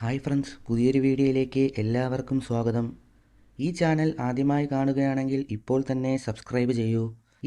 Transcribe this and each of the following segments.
Hi friends പുതിയൊരു വീഡിയോയിലേക്ക് എല്ലാവർക്കും സ്വാഗതം. ഈ ചാനൽ ആദ്യമായി കാണുകയാണെങ്കിൽ ഇപ്പോൾ തന്നെ സബ്സ്ക്രൈബ് ചെയ്യൂ.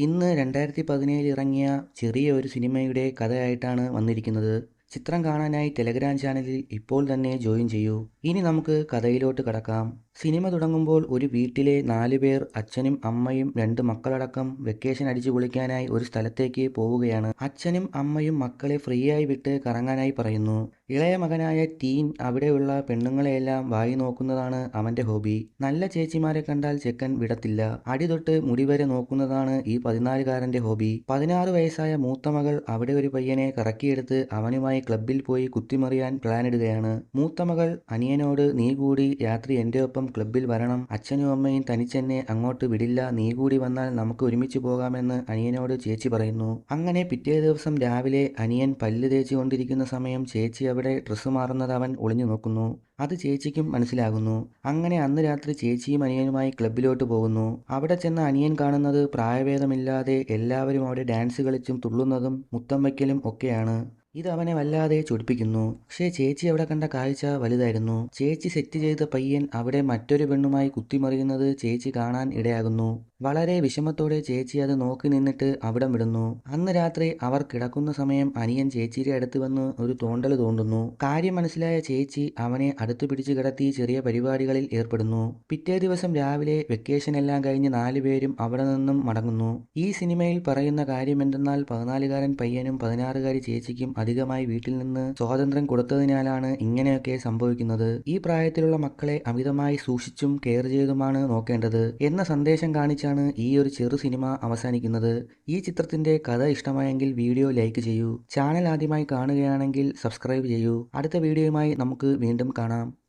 ഇന്ന് രണ്ടായിരത്തി പതിനേഴിൽ ഇറങ്ങിയ ചെറിയ ഒരു സിനിമയുടെ കഥയായിട്ടാണ് വന്നിരിക്കുന്നത്. ചിത്രം കാണാനായി ടെലഗ്രാം ചാനലിൽ ഇപ്പോൾ തന്നെ ജോയിൻ ചെയ്യൂ. ഇനി നമുക്ക് കഥയിലോട്ട് കടക്കാം. സിനിമ തുടങ്ങുമ്പോൾ ഒരു വീട്ടിലെ നാലു പേർ അച്ഛനും അമ്മയും രണ്ട് മക്കളടക്കം വെക്കേഷൻ അടിച്ചു പൊളിക്കാനായി ഒരു സ്ഥലത്തേക്ക് പോവുകയാണ്. അച്ഛനും അമ്മയും മക്കളെ ഫ്രീ ആയി വിട്ട് കറങ്ങാനായി പറയുന്നു. ഇളയ മകനായ ടീൻ അവിടെയുള്ള പെണ്ണുങ്ങളെയെല്ലാം വായി നോക്കുന്നതാണ് അവന്റെ ഹോബി. നല്ല ചേച്ചിമാരെ കണ്ടാൽ ചെക്കൻ വിടത്തില്ല. അടി തൊട്ട് മുടി വരെ നോക്കുന്നതാണ് ഈ പതിനാലുകാരന്റെ ഹോബി. പതിനാറ് വയസ്സായ മൂത്ത മകൾ അവിടെ ഒരു പയ്യനെ കറക്കിയെടുത്ത് അവനുമായി ക്ലബിൽ പോയി കുത്തിമറിയാൻ പ്ലാനിടുകയാണ് മൂത്ത മകൾ അനിയനോട് നീ കൂടി രാത്രി എന്റെ ഒപ്പം ക്ലബിൽ വരണം. അച്ഛനും അമ്മയും തനിച്ചെന്നെ അങ്ങോട്ട് വിടില്ല. നീ കൂടി വന്നാൽ നമുക്ക് ഒരുമിച്ച് പോകാമെന്ന് അനിയനോട് ചേച്ചി പറയുന്നു. അങ്ങനെ പിറ്റേ ദിവസം രാവിലെ അനിയൻ പല്ല് തേച്ചുകൊണ്ടിരിക്കുന്ന സമയം ചേച്ചി അവിടെ ഡ്രസ്സ് മാറുന്നത് അവൻ ഒളിഞ്ഞു നോക്കുന്നു. അത് ചേച്ചിക്കും മനസ്സിലാകുന്നു. അങ്ങനെ അന്ന് രാത്രി ചേച്ചിയും അനിയനുമായി ക്ലബിലോട്ട് പോകുന്നു. അവിടെ ചെന്ന അനിയൻ കാണുന്നത് പ്രായഭേദമില്ലാതെ എല്ലാവരും അവിടെ ഡാൻസ് കളിച്ചും തുള്ളുന്നതും മുത്തം വയ്ക്കലും ഒക്കെയാണ്. ഇത് അവനെ വല്ലാതെ ചൊടിപ്പിക്കുന്നു. പക്ഷേ ചേച്ചി അവിടെ കണ്ട കാഴ്ച വലുതായിരുന്നു. ചേച്ചി സെറ്റ് ചെയ്ത പയ്യൻ അവിടെ മറ്റൊരു പെണ്ണുമായി കുത്തിമറിയുന്നത് ചേച്ചി കാണാൻ ഇടയാകുന്നു. വളരെ വിഷമത്തോടെ ചേച്ചി അത് നോക്കി നിന്നിട്ട് അവിടം വിടുന്നു. അന്ന് രാത്രി അവർ കിടക്കുന്ന സമയം അനിയൻ ചേച്ചിയുടെ അടുത്ത് വന്ന് ഒരു തോണ്ടൽ തോണ്ടുന്നു. കാര്യം മനസ്സിലായ ചേച്ചി അവനെ അടുത്തു പിടിച്ചു കിടത്തി ചെറിയ പരിപാടികളിൽ ഏർപ്പെടുന്നു. പിറ്റേ ദിവസം രാവിലെ വെക്കേഷൻ എല്ലാം കഴിഞ്ഞ് നാലുപേരും അവിടെ നിന്നും മടങ്ങുന്നു. ഈ സിനിമയിൽ പറയുന്ന കാര്യം എന്തെന്നാൽ പതിനാലുകാരൻ പയ്യനും പതിനാറുകാരി ചേച്ചിക്കും അധികമായി വീട്ടിൽ നിന്ന് സ്വാതന്ത്ര്യം കൊടുത്തതിനാലാണ് ഇങ്ങനെയൊക്കെ സംഭവിക്കുന്നത്. ഈ പ്രായത്തിലുള്ള മക്കളെ അമിതമായി സൂക്ഷിച്ചും കെയർ ചെയ്തുമാണ് നോക്കേണ്ടത്. എന്ന സന്ദേശം കാണിച്ചാണ് ഈ ഒരു ചെറു സിനിമ അവസാനിക്കുന്നത്? ഈ ചിത്രത്തിന്റെ കഥ ഇഷ്ടമായെങ്കിൽ വീഡിയോ ലൈക്ക് ചെയ്യൂ. ചാനൽ ആദ്യമായി കാണുകയാണെങ്കിൽ സബ്സ്ക്രൈബ് ചെയ്യൂ. അടുത്ത വീഡിയോയുമായി നമുക്ക് വീണ്ടും കാണാം.